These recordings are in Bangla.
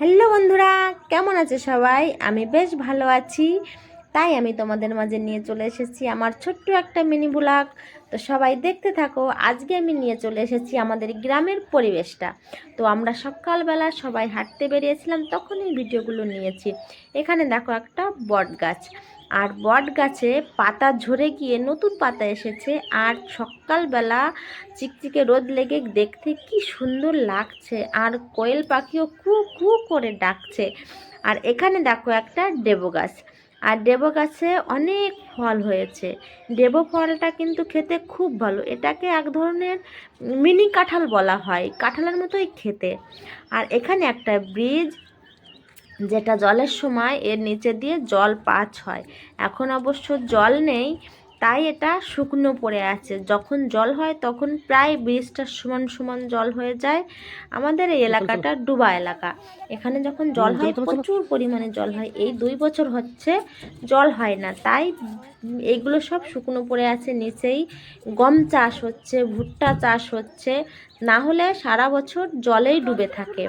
হ্যালো বন্ধুরা, কেমন আছে সবাই? আমি বেশ ভালো আছি। তাই আমি তোমাদের মাঝে নিয়ে চলে এসেছি আমার ছোট্ট একটা মিনি ব্লগ তো সবাই দেখতে থাকো, আজকে আমি নিয়ে চলে এসেছি আমাদের গ্রামের পরিবেশটা। তো আমরা সকালবেলা সবাই হাঁটতে বেরিয়েছিলাম, তখনই ভিডিওগুলো নিয়েছি। এখানে দেখো একটা বট গাছ আর বট গাছে পাতা ঝরে গিয়ে নতুন পাতা এসেছে আর সকালবেলা চিকচিকে রোদ লেগে দেখতে কি সুন্দর লাগছে আর কোয়েল পাখিও কু কু করে ডাকছে। আর এখানে দেখো একটা ডেবো গাছ। আর ডেবো গাছে অনেক ফল হয়েছে। ডেবো ফলটা কিন্তু খেতে খুব ভালো। এটাকে এক ধরনের মিনি কাঁঠাল বলা হয়, কাঁঠালের মতোই খেতে। আর এখানে একটা ব্রিজ যেটা জলের সময় এর নিচে দিয়ে জল পাচ হয়। এখন অবশ্য জল নেই, তাই এটা শুকনো পড়ে আছে। যখন জল হয়, তখন প্রায় ব্রিজটা সমান সমান জল হয়ে যায়। আমাদের এই এলাকাটা ডুবা এলাকা। এখানে যখন জল হয়, প্রচুর পরিমাণে জল হয়। এই দুই বছর হচ্ছে জল হয় না। তাই এগুলো সব শুকনো পড়ে আছে, নিচেই গম চাষ হচ্ছে, ভুট্টা চাষ হচ্ছে। না হলে সারা বছর জলেই ডুবে থাকে।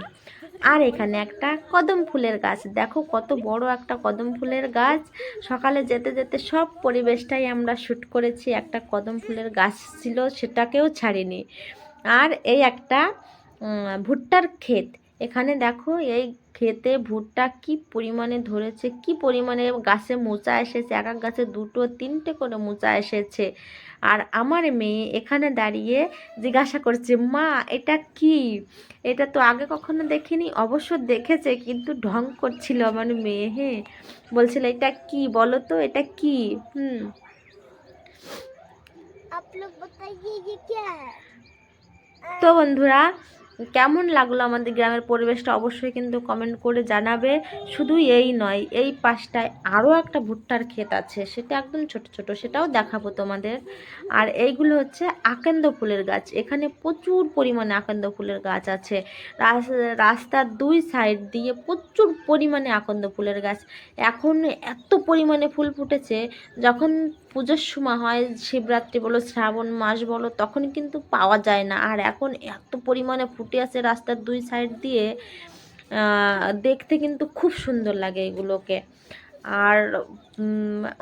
আর এখানে একটা কদম ফুলের গাছ। দেখো কত বড় একটা কদম ফুলের গাছ। সকালে যেতে যেতে সব পরিবেশটাই আমরা শ্যুট করেছি। একটা কদম ফুলের গাছ ছিল, সেটাকেও ছাড়িনি। আর এই একটা ভুট্টার ক্ষেত। এখানে দেখো এই খেতে ভুট্টা কি পরিমাণে ধরেছে কি পরিমাণে গাছে মোচা এসেছে এক এক গাছে দুটো তিনটে করে মোচা এসেছে। আর আমার মেয়ে এখানে দাঁড়িয়ে জিজ্ঞাসা করছে মা এটা কি? এটা তো আগে কখনো দেখিনি অবশ্য দেখেছে কিন্তু ঢং করছিল আমার মেয়ে হ্যাঁ। বলছিল এটা কি? বলো তো এটা কি? হুম। তো বন্ধুরা কেমন লাগল আমাদের গ্রামের পরিবেশটা অবশ্যই কিন্তু কমেন্ট করে জানাবে। শুধু এই নয়, এই পাশটায় আরও একটা ভুট্টার ক্ষেত আছে, সেটা একদম ছোট ছোট, সেটাও দেখাবো তোমাদের। আর এইগুলো হচ্ছে আকেন্দ ফুলের গাছ, এখানে প্রচুর পরিমাণে আকেন্দ ফুলের গাছ আছে। রাস- রাস্তার দুই সাইড দিয়ে প্রচুর পরিমাণে আকন্দ ফুলের গাছ। এখন এত পরিমাণে ফুল ফুটেছে, যখন পুজোর সময় হয়, শিবরাত্রি বলো, শ্রাবণ মাস বলো, তখন কিন্তু পাওয়া যায় না। আর এখন এত পরিমাণে ফুটে আছে রাস্তার দুই সাইড দিয়ে দেখতে কিন্তু খুব সুন্দর লাগে এগুলোকে। আর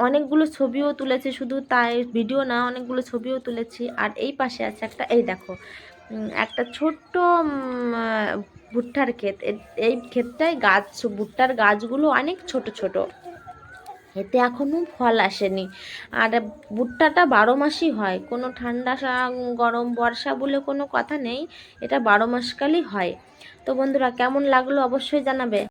অনেকগুলো ছবিও তুলেছি, শুধু তাই ভিডিও না, অনেকগুলো ছবিও তুলেছি। আর এই পাশে আছে একটা, এই দেখো একটা ছোট্ট ভুট্টার ক্ষেত। এই ক্ষেতটায় গাছ, ভুট্টার গাছগুলো অনেক ছোট ছোট। এতে এখনও ফল আসেনি। আর ভুট্টাটা বারো মাসই হয়। কোনো ঠান্ডা গরম, বর্ষা বলে কোনো কথা নেই। এটা বারো মাসকালই হয়। তো বন্ধুরা, কেমন লাগল অবশ্যই জানাবে।